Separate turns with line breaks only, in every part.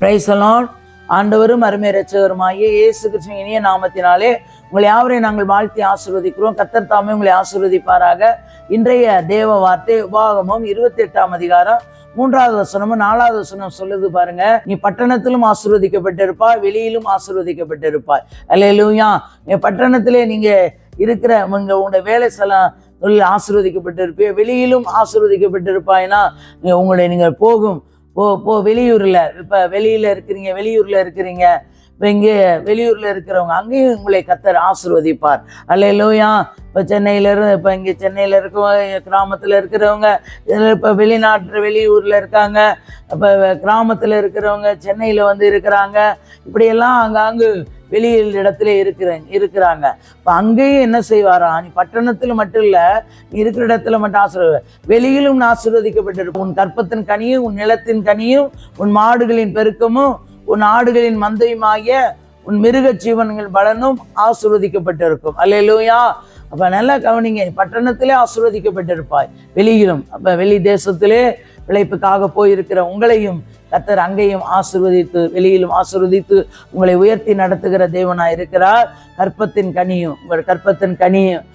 பிரைசலான் ஆண்டவரும் அருமை ரட்சகருமாகிய இயேசு கிருஷ்ணன் இனிய நாமத்தினாலே உங்களை யாவரையும் நாங்கள் வாழ்த்தி ஆசீர்வதிக்கிறோம். கத்தர் தாமே உங்களை ஆசீர்வதிப்பாராக. இன்றைய தேவ வார்த்தை உபாகமும் இருபத்தி எட்டாம் அதிகாரம் மூன்றாவது வசனமும் நாலாவது வசனம் சொல்லுது பாருங்க. நீ பட்டணத்திலும் ஆசிர்வதிக்கப்பட்டிருப்பாய் வெளியிலும் ஆசிர்வதிக்கப்பட்டிருப்பாய். அல்லேலூயா நீ பட்டணத்திலே நீங்க இருக்கிற உங்க உங்களோட வேலை ஸ்தலம் தொழில் ஆசிர்வதிக்கப்பட்டிருப்பீ வெளியிலும் ஆசீர்வதிக்கப்பட்டிருப்பாய்னா நீங்க உங்களுடைய நீங்கள் போகும் போ போ வெளியூரில். இப்போ வெளியில் இருக்கிறீங்க வெளியூரில் இருக்கிறீங்க. இப்போ இங்கே வெளியூரில் இருக்கிறவங்க அங்கேயும் உங்களை கத்தர் ஆசிர்வதிப்பார். அல்லையிலோயா இப்போ சென்னையிலருந்து இப்போ இங்கே சென்னையில் இருக்கவங்க கிராமத்தில் இருக்கிறவங்க இப்போ வெளிநாட்டு வெளியூரில் இருக்காங்க. இப்போ கிராமத்தில் இருக்கிறவங்க சென்னையில் வந்து இருக்கிறாங்க. இப்படியெல்லாம் அங்காங்கு வெளியில் இடத்துல இருக்கிற இருக்கிறாங்க. இப்போ அங்கேயும் என்ன செய்வாரா? நீ பட்டணத்தில் மட்டும் இல்லை நீ இருக்கிற இடத்துல மட்டும் ஆசீர்வ வெளியிலும் நான் ஆசீர்வதிக்கப்பட்டிருக்கும் உன் கற்பத்தின் கனியும் உன் நிலத்தின் கனியும் உன் மாடுகளின் பெருக்கமும் உன் ஆடுகளின் மந்தையுமாகிய உன் மிருக ஜீவன்கள் பலனும் ஆசீர்வதிக்கப்பட்டிருக்கும். அல்லையிலூயா அப்ப நல்லா கவனிங்க பட்டணத்திலே ஆசீர்வதிக்கப்பட்டிருப்பாய். வெளியிலும் அப்ப வெளி தேசத்திலே பிழைப்புக்காக போயிருக்கிற உங்களையும் கத்தர் அங்கேயும் ஆசிர்வதித்து வெளியிலும் ஆசிர்வதித்து உங்களை உயர்த்தி நடத்துகிற தேவனாய் இருக்கிறார். கற்பத்தின் கனியும் உங்கள் கற்பத்தின் கனியும்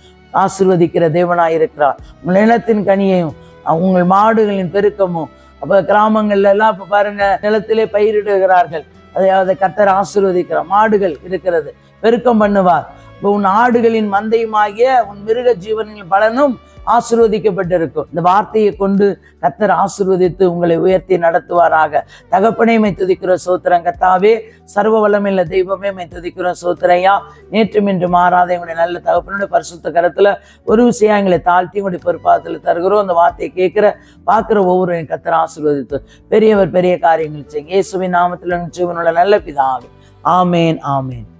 ஆசிர்வதிக்கிற தேவனாய் இருக்கிறார். உங்கள் நிலத்தின் கனியையும் உங்கள் மாடுகளின் பெருக்கமும் அப்போ கிராமங்கள்ல எல்லாம் இப்போ பாருங்க நிலத்திலே பயிரிடுகிறார்கள். அதையாவது கத்தர் ஆசீர்வதிக்கிறார். மாடுகள் இருக்கிறது பெருக்கம் பண்ணுவார். இப்போ உன் ஆடுகளின் மந்தையுமாகிய உன் மிருக ஜீவனின் பலனும் ஆசிர்வதிக்கப்பட்டிருக்கும். இந்த வார்த்தையை கொண்டு கத்தர் ஆசிர்வதித்து உங்களை உயர்த்தி நடத்துவாராக. தகப்பனை மை துதிக்கிற சோத்திரம். கத்தாவே சர்வ வளமில்ல தெய்வமே மை துதிக்கிற சோத்திரையா நேற்றும் இன்று மாறாத எங்களுடைய நல்ல தகப்பனுடைய பரிசுத்த கரத்துல ஒரு விஷயம் எங்களை தாழ்த்தி உங்களுடைய பொறுப்பாதத்தில் தருகிறோம். அந்த வார்த்தையை கேட்கிற பார்க்குற ஒவ்வொரு கத்தர் ஆசிர்வதித்து பெரியவர் பெரிய காரியங்கள் செய்யுங்க. இயேசுவின் நாமத்தில் ஜீவனுள்ள நல்ல பிதாவே. ஆமேன் ஆமேன்.